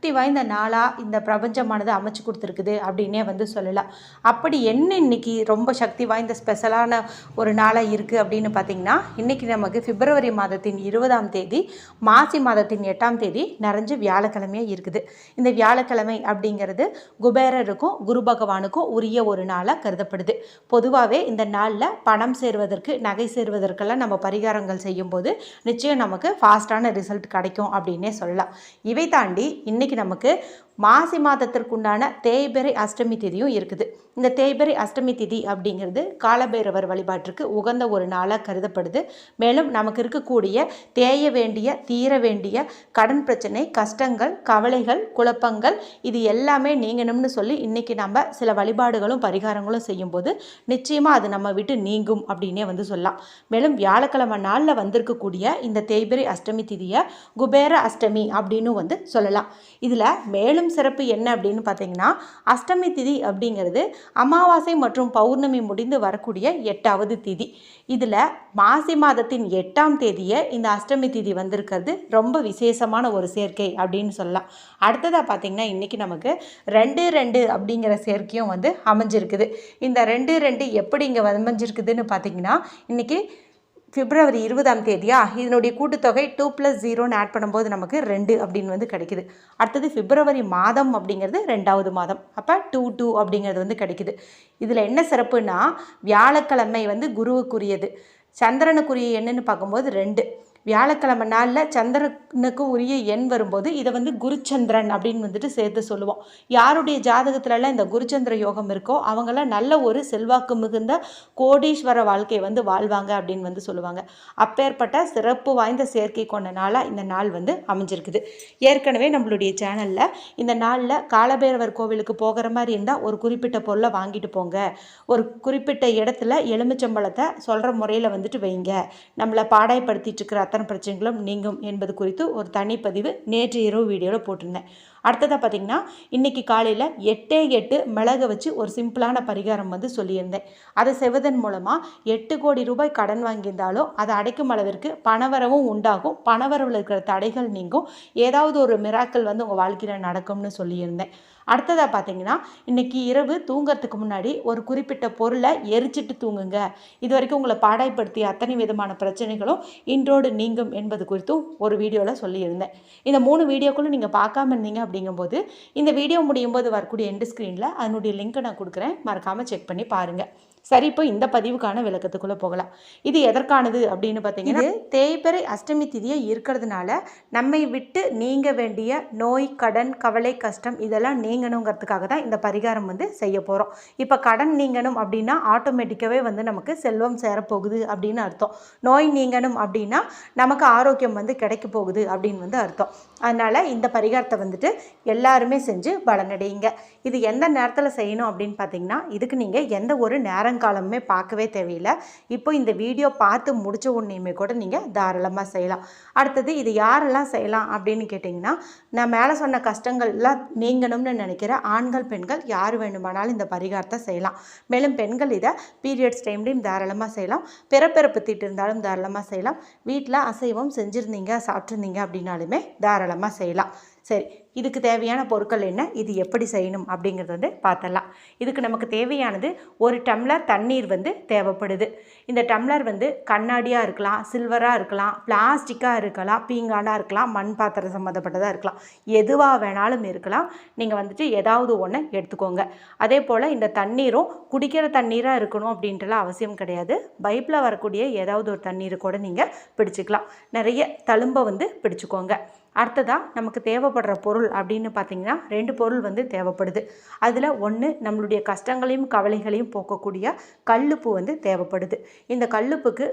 சக்தி வாய்ந்த நாளாக இந்த பிரபஞ்சமானது அமைச்சு கொடுத்துருக்குது அப்படின்னே வந்து சொல்லலாம். அப்படி என்ன இன்னைக்கு ரொம்ப சக்தி வாய்ந்த ஸ்பெஷலான ஒரு நாளாக இருக்குது அப்படின்னு பார்த்தீங்கன்னா இன்றைக்கி நமக்கு பிப்ரவரி மாதத்தின் இருபதாம் தேதி மாசி மாதத்தின் எட்டாம் தேதி நிறைஞ்சு வியாழக்கிழமையாக இருக்குது. இந்த வியாழக்கிழமை அப்படிங்கிறது குபேரருக்கும் குரு பகவானுக்கும் உரிய ஒரு நாளாக கருதப்படுது. பொதுவாகவே இந்த நாளில் பணம் சேர்வதற்கு நகை சேர்வதற்கெல்லாம் நம்ம பரிகாரங்கள் செய்யும்போது நிச்சயம் நமக்கு ஃபாஸ்ட்டான ரிசல்ட் கிடைக்கும் அப்படின்னே சொல்லலாம். இவை தாண்டி இன்றைக்கி நமக்கு மாசி மாதத்திற்குண்டான தேய்பிறை அஷ்டமி திதியும் இருக்குது. இந்த தேய்பிறை அஷ்டமி திதி அப்படிங்கிறது காலபைரவர் வழிபாட்டிற்கு உகந்த ஒரு நாளாக கருதப்படுது. மேலும் நமக்கு இருக்கக்கூடிய தேய வேண்டிய தீர வேண்டிய கடன் பிரச்சனை கஷ்டங்கள் கவலைகள் குழப்பங்கள் இது எல்லாமே நீங்கணும்னு சொல்லி இன்றைக்கி நம்ம சில வழிபாடுகளும் பரிகாரங்களும் செய்யும்போது நிச்சயமாக அது நம்ம விட்டு நீங்கும் அப்படின்னே வந்து சொல்லலாம். மேலும் வியாழக்கிழமை நாளில் வந்திருக்கக்கூடிய இந்த தேய்பிறை அஷ்டமி திதியை குபேர அஷ்டமி அப்படின்னு வந்து சொல்லலாம். இதில் மேலும் சிறப்பு என்ன அப்படின்னு பார்த்தீங்கன்னா அஷ்டமி திதி அப்படிங்கிறது அமாவாசை மற்றும் பௌர்ணமி முடிந்து வரக்கூடிய எட்டாவது திதி. இதில் மாசி மாதத்தின் எட்டாம் தேதியை இந்த அஷ்டமி திதி வந்திருக்கிறது. ரொம்ப விசேஷமான ஒரு சேர்க்கை அப்படின்னு சொல்லலாம். அடுத்ததாக பார்த்தீங்கன்னா இன்றைக்கி நமக்கு ரெண்டு ரெண்டு அப்படிங்கிற சேர்க்கையும் வந்து அமைஞ்சிருக்குது. இந்த ரெண்டு ரெண்டு எப்படி இங்கே அமைஞ்சிருக்குதுன்னு பார்த்தீங்கன்னா இன்றைக்கி பிப்ரவரி இருபதாம் தேதியா? இதனுடைய கூட்டுத்தொகை டூ ப்ளஸ் ஜீரோன்னு ஆட் பண்ணும்போது நமக்கு ரெண்டு அப்படின்னு வந்து கிடைக்குது. அடுத்தது பிப்ரவரி மாதம் அப்படிங்கிறது ரெண்டாவது மாதம். அப்போ டூ டூ அப்படிங்கிறது வந்து கிடைக்குது. இதில் என்ன சிறப்புனா வியாழக்கிழமை வந்து குருவுக்குரியது. சந்திரனுக்குரிய என்னன்னு பார்க்கும்போது ரெண்டு. வியாழக்கிழமை நாளில் சந்திரனுக்கு உரிய எண் வரும்போது இதை வந்து குருச்சந்திரன் அப்படின்னு வந்துட்டு சேர்த்து சொல்லுவோம். யாருடைய ஜாதகத்துலலாம் இந்த குருச்சந்திர யோகம் இருக்கோ அவங்களாம் நல்ல ஒரு செல்வாக்கு மிகுந்த கோடீஸ்வர வாழ்க்கையை வந்து வாழ்வாங்க அப்படின்னு வந்து சொல்லுவாங்க. அப்பேற்பட்ட சிறப்பு வாய்ந்த சேர்க்கை கொண்ட நாளாக இந்த நாள் வந்து அமைஞ்சிருக்குது. ஏற்கனவே நம்மளுடைய சேனலில் இந்த நாளில் காலபைரவர் கோவிலுக்கு போகிற மாதிரி இருந்தால் ஒரு குறிப்பிட்ட பொருளை வாங்கிட்டு போங்க. ஒரு குறிப்பிட்ட இடத்துல எலுமிச்சம்பழத்தை சொல்கிற முறையில் வந்துட்டு வைங்க. நம்மளை பாடாய்படுத்திட்டு இருக்கிற அத்தனை பிரச்சனைகளும் நீங்கும் என்பது குறித்து ஒரு தனிப்பதிவு நேற்று இரவு வீடியோவில் போட்டிருந்தேன். அடுத்ததாக பார்த்தீங்கன்னா இன்றைக்கி காலையில் எட்டே எட்டு மிளகு வச்சு ஒரு சிம்பிளான பரிகாரம் வந்து சொல்லியிருந்தேன். அதை செய்வதன் மூலமாக எட்டு கோடி ரூபாய் கடன் வாங்கியிருந்தாலும் அதை அடைக்கும் அளவிற்கு பணவரவும் உண்டாகும். பணவரவில் இருக்கிற தடைகள் நீங்கும். ஏதாவது ஒரு மிராக்கள் வந்து உங்கள் வாழ்க்கையில் நடக்கும்னு சொல்லியிருந்தேன். அடுத்ததாக பார்த்தீங்கன்னா இன்றைக்கி இரவு தூங்கிறதுக்கு முன்னாடி ஒரு குறிப்பிட்ட பொருளை எரிச்சிட்டு தூங்குங்க. இது வரைக்கும் உங்களை பாடாய்ப்படுத்திய அத்தனை விதமான பிரச்சனைகளும் இன்றோடு நீங்கும் என்பது குறித்தும் ஒரு வீடியோவில் சொல்லியிருந்தேன். இந்த மூணு வீடியோக்களும் நீங்கள் பார்க்காம இருந்தீங்க அப்படிங்கும்போது இந்த வீடியோ முடியும் போது வரக்கூடிய எண்டு ஸ்க்ரீனில் அதனுடைய லிங்க்கை நான் கொடுக்குறேன். மறக்காமல் செக் பண்ணி பாருங்கள் சரி இப்போ இந்த பதிவுக்கான விளக்கத்துக்குள்ளே போகலாம். இது எதற்கானது அப்படின்னு பார்த்தீங்கன்னா இது தேய்பிறை அஷ்டமி திதியை இருக்கிறதுனால நம்மை விட்டு நீங்க வேண்டிய நோய் கடன் கவலை கஷ்டம் இதெல்லாம் நீங்கணுங்கிறதுக்காக தான் இந்த பரிகாரம் வந்து செய்ய போகிறோம் இப்போ கடன் நீங்கணும் அப்படின்னா ஆட்டோமேட்டிக்காகவே வந்து நமக்கு செல்வம் சேரப்போகுது அப்படின்னு அர்த்தம். நோய் நீங்கணும் அப்படின்னா நமக்கு ஆரோக்கியம் வந்து கிடைக்க போகுது அப்படின்னு வந்து அர்த்தம். அதனால் இந்த பரிகாரத்தை வந்துட்டு எல்லாருமே செஞ்சு பலனடையுங்க. இது எந்த நேரத்தில் செய்யணும் அப்படின்னு பார்த்தீங்கன்னா இதுக்கு நீங்கள் எந்த ஒரு நேரம் நேரங்காலமுமே பார்க்கவே தேவையில்லை. இப்போ இந்த வீடியோ பார்த்து முடிச்ச உடனேயுமே கூட நீங்கள் தாராளமாக செய்யலாம். அடுத்தது இது யாரெல்லாம் செய்யலாம் அப்படின்னு கேட்டிங்கன்னா நான் மேலே சொன்ன கஷ்டங்கள்லாம் நீங்கணும்னு நினைக்கிற ஆண்கள் பெண்கள் யார் வேணுமானாலும் இந்த பரிகாரத்தை செய்யலாம். மேலும் பெண்கள் இதை பீரியட்ஸ் டைம்லையும் தாராளமாக செய்யலாம். பிறப்பிறப்பு தீட்டு இருந்தாலும் தாராளமாக செய்யலாம். வீட்டில் அசைவம் செஞ்சுருந்தீங்க சாப்பிட்ருந்தீங்க அப்படின்னாலுமே தாராளமாக செய்யலாம். சரி இதுக்கு தேவையான பொருட்கள் என்ன? இது எப்படி செய்யணும்? அப்படிங்கிறது வந்து பார்த்தலாம் இதுக்கு நமக்கு தேவையானது ஒரு டம்ளர் தண்ணீர் வந்து தேவைப்படுது. இந்த டம்ளர் வந்து கண்ணாடியாக இருக்கலாம் சில்வராக இருக்கலாம் பிளாஸ்டிக்காக இருக்கலாம் பீங்கானாக இருக்கலாம் மண் பாத்திரம் சம்மந்தப்பட்டதாக இருக்கலாம். எதுவாக வேணாலும் இருக்கலாம். நீங்கள் வந்துட்டு ஏதாவது ஒன்று எடுத்துக்கோங்க. அதே போல் இந்த தண்ணீரும் குடிக்கிற தண்ணீராக இருக்கணும் அப்படின்ட்டுலாம் அவசியம் கிடையாது. பைப்பில் வரக்கூடிய ஏதாவது ஒரு தண்ணீரை கூட நீங்கள் பிடிச்சிக்கலாம். நிறைய தழும்பை வந்து பிடிச்சிக்கோங்க. அடுத்ததாக நமக்கு தேவைப்படுற பொருள் அப்படின்னு பார்த்தீங்கன்னா ரெண்டு பொருள் வந்து தேவைப்படுது. அதில் ஒன்று நம்மளுடைய கஷ்டங்களையும் கவலைகளையும் போக்கக்கூடிய கல்லுப்பு வந்து தேவைப்படுது. இந்த கல்லுப்புக்கு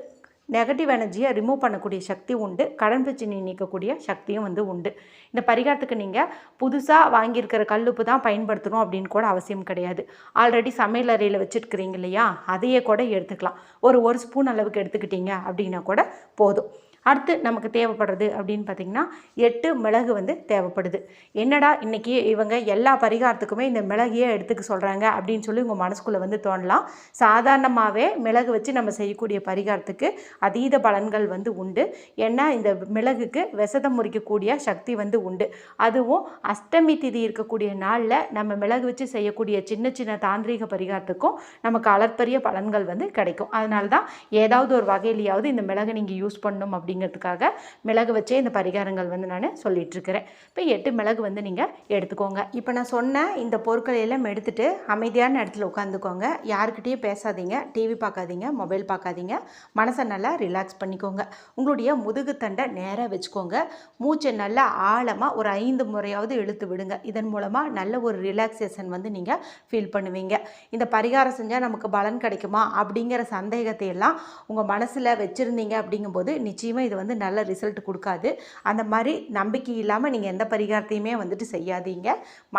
நெகட்டிவ் எனர்ஜியை ரிமூவ் பண்ணக்கூடிய சக்தி உண்டு. கடன் பிரச்சனை நீக்கக்கூடிய சக்தியும் வந்து உண்டு. இந்த பரிகாரத்துக்கு நீங்கள் புதுசாக வாங்கியிருக்கிற கல்லுப்பு தான் பயன்படுத்தணும் அப்படின்னு கூட அவசியம் கிடையாது. ஆல்ரெடி சமையல் அறையில் வச்சுருக்கிறீங்க இல்லையா? அதையே கூட எடுத்துக்கலாம். ஒரு ஒரு ஸ்பூன் அளவுக்கு எடுத்துக்கிட்டீங்க அப்படின்னா கூட போதும். அடுத்து நமக்கு தேவைப்படுறது அப்படின்னு பார்த்திங்கன்னா எட்டு மிளகு வந்து தேவைப்படுது. என்னடா இன்றைக்கி இவங்க எல்லா பரிகாரத்துக்குமே இந்த மிளகையே எடுத்துக்க சொல்கிறாங்க அப்படின்னு சொல்லி உங்கள் மனசுக்குள்ளே வந்து தோணலாம். சாதாரணமாகவே மிளகு வச்சு நம்ம செய்யக்கூடிய பரிகாரத்துக்கு அதீத பலன்கள் வந்து உண்டு. ஏன்னா இந்த மிளகுக்கு விஷதம் முறிக்கக்கூடிய சக்தி வந்து உண்டு. அதுவும் அஷ்டமி திதி இருக்கக்கூடிய நாளில் நம்ம மிளகு வச்சு செய்யக்கூடிய சின்ன சின்ன தாந்திரிக பரிகாரத்துக்கும் நமக்கு அளப்பரிய பலன்கள் வந்து கிடைக்கும். அதனால தான் ஏதாவது ஒரு வகையிலையாவது இந்த மிளகு நீங்கள் யூஸ் பண்ணணும் அப்படிங்கிறதுக்காக மிளகு வச்சே இந்த பரிகாரங்கள் வந்து நான் சொல்லிகிட்ருக்கிறேன் இப்போ எட்டு மிளகு வந்து நீங்கள் எடுத்துக்கோங்க. இப்போ நான் சொன்ன இந்த பொருட்களை எல்லாம் எடுத்துகிட்டு அமைதியான இடத்துல உட்காந்துக்கோங்க. யாருக்கிட்டேயும் பேசாதீங்க. டிவி பார்க்காதீங்க. மொபைல் பார்க்காதீங்க. மனசை நல்லா ரிலாக்ஸ் பண்ணிக்கோங்க. உங்களுடைய முதுகு தண்டை நேராக வச்சுக்கோங்க. மூச்சை நல்லா ஆழமாக ஒரு ஐந்து முறையாவது இழுத்து விடுங்க. இதன் மூலமாக நல்ல ஒரு ரிலாக்ஸேஷன் வந்து நீங்கள் ஃபீல் பண்ணுவீங்க. இந்த பரிகாரம் செஞ்சால் நமக்கு பலன் கிடைக்குமா? அப்படிங்கிற சந்தேகத்தை எல்லாம் உங்கள் மனசில் வச்சுருந்தீங்க அப்படிங்கும்போது நிச்சயமாக இது வந்து நல்ல ரிசல்ட் கொடுக்காது. அந்த மாதிரி நம்பிக்கை இல்லாமல் நீங்கள் எந்த பரிகாரத்தையுமே வந்துட்டு செய்யாதீங்க.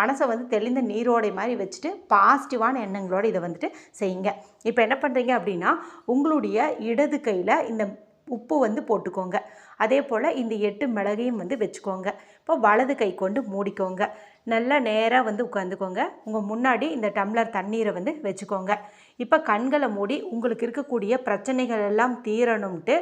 மனசை வந்து தெளிந்த நீரோடை மாதிரி வச்சுட்டு பாசிட்டிவான எண்ணங்களோடு இதை வந்துட்டு செய்யுங்க. இப்போ என்ன பண்ணுறீங்க அப்படின்னா உங்களுடைய இடது கையில் இந்த உப்பு வந்து போட்டுக்கோங்க. அதே போல் இந்த எட்டு மிளகையும் வந்து வச்சுக்கோங்க. இப்போ வலது கை கொண்டு மூடிக்கோங்க. நல்லா நேராக வந்து உட்காந்துக்கோங்க. உங்கள் முன்னாடி இந்த டம்ளர் தண்ணீரை வந்து வச்சுக்கோங்க. இப்போ கண்களை மூடி உங்களுக்கு இருக்கக்கூடிய பிரச்சனைகள் எல்லாம் தீரணும்ட்டு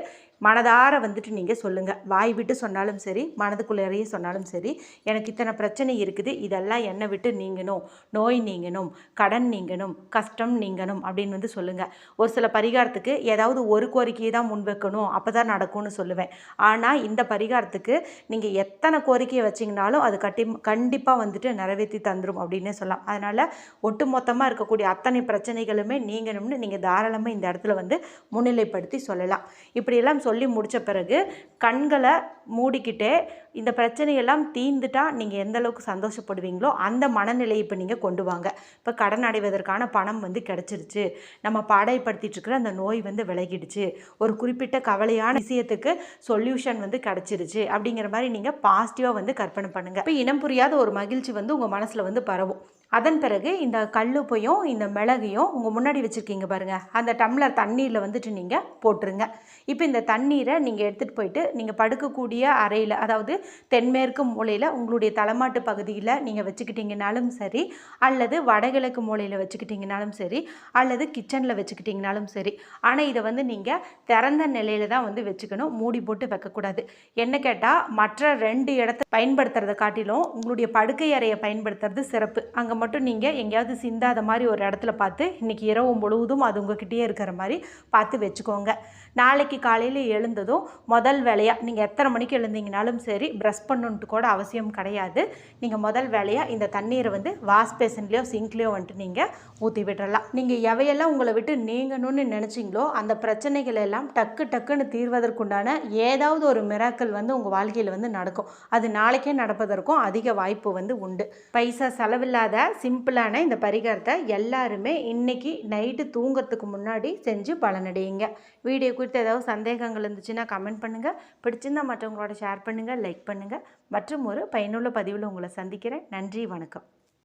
மனதார வந்துட்டு நீங்கள் சொல்லுங்கள் வாய் விட்டு சொன்னாலும் சரி மனதுக்குள்ளேயே சொன்னாலும் சரி எனக்கு இத்தனை பிரச்சனை இருக்குது. இதெல்லாம் என்னை விட்டு நீங்கணும். நோய் நீங்கணும். கடன் நீங்கணும். கஷ்டம் நீங்கணும் அப்படின்னு வந்து சொல்லுங்கள் ஒரு சில பரிகாரத்துக்கு ஏதாவது ஒரு கோரிக்கையை தான் முன்வைக்கணும். அப்போ தான் நடக்கும்னு சொல்லுவேன். ஆனால் இந்த பரிகாரத்துக்கு நீங்கள் எத்தனை கோரிக்கையை வச்சிங்கனாலும் அது கட்டி கண்டிப்பாக வந்துட்டு நிறைவேற்றி தந்துடும் அப்படின்னே சொல்லலாம். அதனால் ஒட்டு மொத்தமாக இருக்கக்கூடிய அத்தனை பிரச்சனைகளுமே நீங்கணும்னு நீங்கள் தாராளமாக இந்த இடத்துல வந்து முன்னிலைப்படுத்தி சொல்லலாம். இப்படியெல்லாம் சொல்லி முடித்த பிறகு கண்களை மூடிக்கிட்டே இந்த பிரச்சனையெல்லாம் தீர்ந்துட்டா நீங்கள் எந்த அளவுக்கு சந்தோஷப்படுவீங்களோ அந்த மனநிலையை இப்போ நீங்கள் கொண்டு வாங்க. இப்போ கடன் அடைவதற்கான பணம் வந்து கிடச்சிருச்சு. நம்ம பாடைப்படுத்திட்டு இருக்கிற அந்த நோய் வந்து விலகிடுச்சு. ஒரு குறிப்பிட்ட கவலையான விஷயத்துக்கு சொல்யூஷன் வந்து கிடச்சிருச்சு. அப்படிங்கிற மாதிரி நீங்கள் பாசிட்டிவாக வந்து கற்பனை பண்ணுங்கள் இப்போ இனம் புரியாத ஒரு மகிழ்ச்சி வந்து உங்கள் மனசில் வந்து பரவும். அதன் பிறகு இந்த கல்லுப்பையும் இந்த மிளகையும் உங்கள் முன்னாடி வச்சுருக்கீங்க பாருங்கள் அந்த டம்ளர் தண்ணீரில் வந்துட்டு நீங்கள் போட்டுருங்க. இப்போ இந்த தண்ணீரை நீங்கள் எடுத்துகிட்டு போயிட்டு நீங்கள் படுக்கக்கூடிய அறையில் அதாவது தென்மேற்கு மூலையில் உங்களுடைய தலைமாட்டு பகுதியில் நீங்கள் வச்சுக்கிட்டிங்கனாலும் சரி அல்லது வடகிழக்கு மூலையில் வச்சுக்கிட்டிங்கனாலும் சரி அல்லது கிச்சனில் வச்சுக்கிட்டிங்கனாலும் சரி ஆனால் இதை வந்து நீங்கள் திறந்த நிலையில் தான் வந்து வச்சுக்கணும். மூடி போட்டு வைக்கக்கூடாது. என்ன கேட்டால் மற்ற ரெண்டு இடத்த பயன்படுத்துறதை காட்டிலும் உங்களுடைய படுக்கை அறையை பயன்படுத்துறது சிறப்பு. அங்கே மட்டும் நீங்கள் எங்கேயாவது சிந்தாத மாதிரி ஒரு இடத்துல பார்த்து இன்றைக்கி இரவு முழுவதும் அது உங்ககிட்டயே இருக்கிற மாதிரி பார்த்து வச்சுக்கோங்க. நாளைக்கு காலையில் எழுந்ததும் முதல் வேலையாக நீங்கள் எத்தனை மணிக்கு எழுந்தீங்கனாலும் சரி ப்ரஷ் பண்ணுன்ட்டு கூட அவசியம் கிடையாது. நீங்கள் முதல் வேலையாக இந்த தண்ணீரை வந்து வாஷ் பேஷன்லேயோ சிங்க்லேயோ வந்துட்டு நீங்கள் ஊற்றி விட்டுறலாம். நீங்கள் எவையெல்லாம் உங்களை விட்டு நீங்கணும்னு நினச்சிங்களோ அந்த பிரச்சனைகள் எல்லாம் டக்கு டக்குன்னு தீர்வதற்குண்டான ஏதாவது ஒரு மிராக்கள் வந்து உங்கள் வாழ்க்கையில் வந்து நடக்கும். அது நாளைக்கே நடப்பதற்கும் அதிக வாய்ப்பு வந்து உண்டு. பைசா செலவில்லாத சிம்பிளான இந்த பரிகாரத்தை எல்லாருமே இன்றைக்கி நைட்டு தூங்கிறதுக்கு முன்னாடி செஞ்சு பலனடையுங்க. வீடியோ குறித்து ஏதாவது சந்தேகங்கள் இருந்துச்சுன்னா கமெண்ட் பண்ணுங்கள் பிடிச்சிருந்தா மற்றவங்களோட ஷேர் பண்ணுங்கள் லைக் பண்ணுங்கள் மற்றும் ஒரு பயனுள்ள பதிவில் உங்களை சந்திக்கிறேன். நன்றி வணக்கம்.